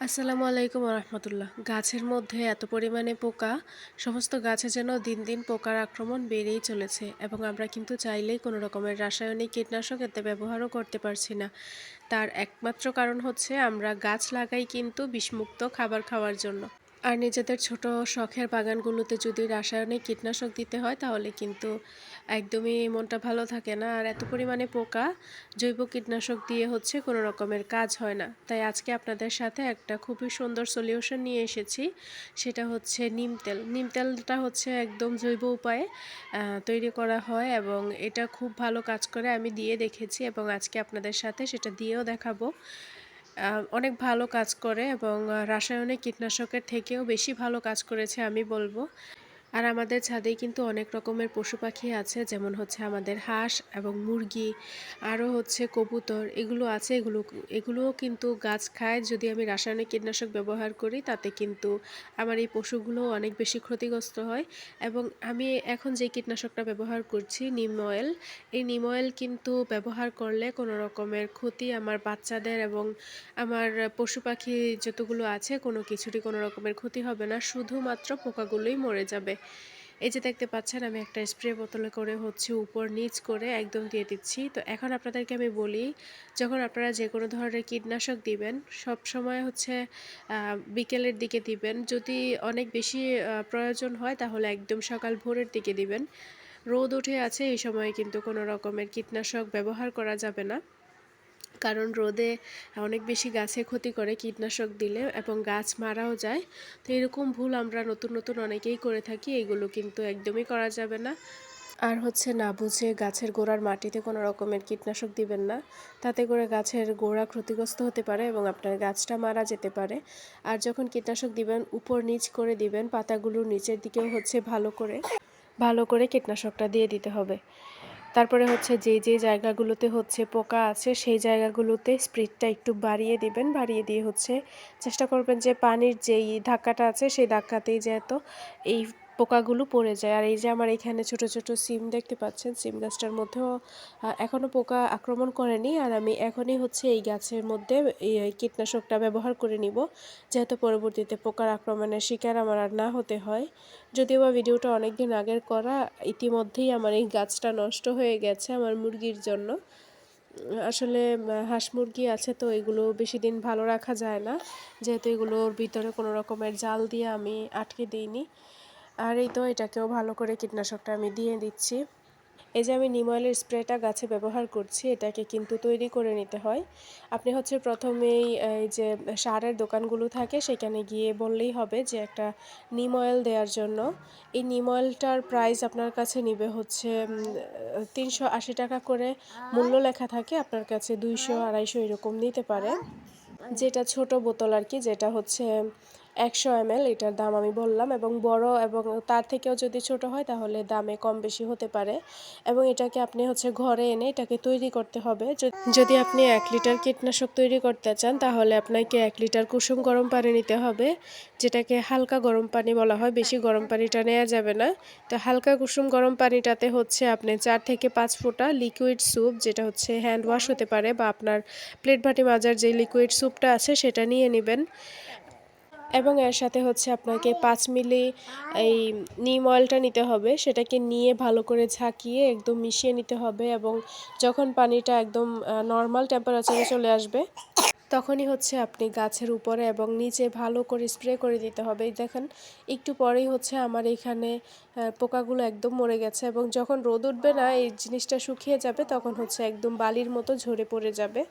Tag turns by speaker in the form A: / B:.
A: আসসালামু আলাইকুম রহমতুল্লাহ গাছের মধ্যে এত পরিমাণে পোকা, সমস্ত গাছে যেন দিন দিন পোকার আক্রমণ বেড়েই চলেছে এবং আমরা কিন্তু চাইলেই কোনো রকমের রাসায়নিক কীটনাশক এতে ব্যবহারও করতে পারছি না। তার একমাত্র কারণ হচ্ছে আমরা গাছ লাগাই কিন্তু বিষমুক্ত খাবার খাওয়ার জন্য। আর নিজেদের ছোট শখের বাগানগুলোতে যদি রাসায়নিক কীটনাশক দিতে হয়, তাহলে কিন্তু একদমই মনটা ভালো থাকে না। আর এত পরিমাণে পোকা, জৈব কীটনাশক দিয়ে হচ্ছে কোনো রকমের কাজ হয় না। তাই আজকে আপনাদের সাথে একটা খুবই সুন্দর সলিউশন নিয়ে এসেছি। সেটা হচ্ছে নিম তেল। নিম তেলটা হচ্ছে একদম জৈব উপায়ে তৈরি করা হয় এবং এটা খুব ভালো কাজ করে আমি দিয়ে দেখেছি এবং আজকে আপনাদের সাথে সেটা দিয়েও দেখাবো। অনেক ভালো কাজ করে এবং রাসায়নিক কীটনাশকের থেকেও বেশি ভালো কাজ করেছে আমি বলব। আর আমাদের ছাদেই কিন্তু অনেক রকমের পশু পাখি আছে, যেমন হচ্ছে আমাদের হাঁস এবং মুরগি, আরও হচ্ছে কবুতর, এগুলো আছে, এগুলো, এগুলোও কিন্তু গাছ খায়। যদি আমি রাসায়নিক কীটনাশক ব্যবহার করি, তাতে কিন্তু আমার এই পশুগুলো অনেক বেশি ক্ষতিগ্রস্ত হয়। এবং আমি এখন যে কীটনাশকটা ব্যবহার করছি, নিম অয়েল, এই নিম অয়েল কিন্তু ব্যবহার করলে কোনো রকমের ক্ষতি আমার বাচ্চাদের এবং আমার পশু পাখি যতগুলো আছে, কোনো কিছুরই কোনো রকমের ক্ষতি হবে না। শুধুমাত্র পোকাগুলোই মরে যাবে। এই যে দেখতে পাচ্ছেন, আমি একটা স্প্রে বোতলে করে হচ্ছে উপর নিচ করে একদম দিয়ে দিচ্ছি। তো এখন আপনাদেরকে আমি বলি, যখন আপনারা যে কোনো ধরনের কীটনাশক দিবেন, সব সময় হচ্ছে বিকেলের দিকে দিবেন। যদি অনেক বেশি প্রয়োজন হয়, তাহলে একদম সকাল ভোরের দিকে দিবেন। রোদ উঠে আছে, এই সময় কিন্তু কোনো রকমের কীটনাশক ব্যবহার করা যাবে না। কারণ রোদে অনেক বেশি গাছে ক্ষতি করে কীটনাশক দিলে এবং গাছ মারাও যায়। তো এরকম ভুল আমরা নতুন নতুন অনেকেই করে থাকি, এগুলো কিন্তু একদমই করা যাবে না। আর হচ্ছে না বুঝে গাছের গোড়ার মাটিতে কোনো রকমের কীটনাশক দিবেন না। তাতে করে গাছের গোড়া ক্ষতিগ্রস্ত হতে পারে এবং আপনার গাছটা মারা যেতে পারে। আর যখন কীটনাশক দিবেন, উপর নিচ করে দিবেন পাতাগুলোর নিচের দিকেও হচ্ছে ভালো করে ভালো করে কীটনাশকটা দিয়ে দিতে হবে। তারপরে হচ্ছে যে যে জায়গাগুলোতে হচ্ছে পোকা আছে, সেই জায়গাগুলোতে স্প্রিডটা একটু বাড়িয়ে দিবেন। বাড়িয়ে দিয়ে হচ্ছে চেষ্টা করবেন যে পানির যেই ধাক্কাটা আছে, সেই ধাক্কাতেই যেহেতু এই পোকাগুলো পড়ে যায়। আর এই যে আমার এখানে ছোট ছোট সিম দেখতে পাচ্ছেন, সিম গাছটার মধ্যেও এখনও পোকা আক্রমণ করেনি। আর আমি এখনই হচ্ছে এই গাছের মধ্যে এই কীটনাশকটা ব্যবহার করে নিব, যেহেতু পরবর্তীতে পোকার আক্রমণের শিকার আমার আর না হতে হয়। যদিও বা ভিডিওটা অনেক দিন আগের করা, ইতিমধ্যেই আমার এই গাছটা নষ্ট হয়ে গেছে আমার মুরগির জন্য। আসলে হাঁস মুরগি আছে তো এগুলো বেশি দিন ভালো রাখা যায় না। যেহেতু এগুলোর ভিতরে কোনো রকমের জাল দিয়ে আমি আটকে দিইনি। আর এই তো এটাকেও ভালো করে কীটনাশকটা আমি দিয়ে দিচ্ছি। এই যে আমি নিম অয়েলের স্প্রেটা গাছে ব্যবহার করছি, এটাকে কিন্তু তৈরি করে নিতে হয়। আপনি হচ্ছে প্রথমেই এই যে সারের দোকানগুলো থাকে, সেখানে গিয়ে বললেই হবে যে একটা নিম অয়েল দেওয়ার জন্য। এই নিম অয়েলটার প্রাইস আপনার কাছে নিবে হচ্ছে তিনশো আশি টাকা করে। মূল্য লেখা থাকে, আপনার কাছে দুইশো আড়াইশো এরকম নিতে পারে। যেটা ছোট বোতল আর কি, যেটা হচ্ছে একশো এমএল এটার দাম আমি বললাম, এবং বড় এবং তার থেকেও যদি ছোট হয় তাহলে দামে কম বেশি হতে পারে। এবং এটাকে আপনি হচ্ছে ঘরে এনে এটাকে তৈরি করতে হবে। যদি আপনি এক লিটার কীটনাশক তৈরি করতে চান, তাহলে আপনাকে এক লিটার কুসুম গরম পানি নিতে হবে, যেটাকে হালকা গরম পানি বলা হয়। বেশি গরম পানিটা নেওয়া যাবে না। তো হালকা কুসুম গরম পানিটাতে হচ্ছে আপনি চার থেকে পাঁচ ফোঁটা লিকুইড স্যুপ, যেটা হচ্ছে হ্যান্ড ওয়াশ হতে পারে, বা আপনার প্লেট ভাটি মাজার যে লিকুইড স্যুপটা আছে, সেটা নিয়ে নেবেন। এবং এর সাথে হচ্ছে আপনাকে পাঁচ মিলি এই নিম অয়েলটা নিতে হবে। সেটাকে নিয়ে ভালো করে ঝাঁকিয়ে একদম মিশিয়ে নিতে হবে এবং যখন পানিটা একদম নর্মাল টেম্পারেচারে চলে আসবে, তখনই হচ্ছে আপনি গাছের উপরে এবং নিচে ভালো করে স্প্রে করে দিতে হবে। দেখেন, একটু পরেই হচ্ছে আমার এখানে পোকাগুলো একদম মরে গেছে এবং যখন রোদ উঠবে না, এই জিনিসটা শুকিয়ে যাবে, তখন হচ্ছে একদম বালির মতো ঝরে পড়ে যাবে।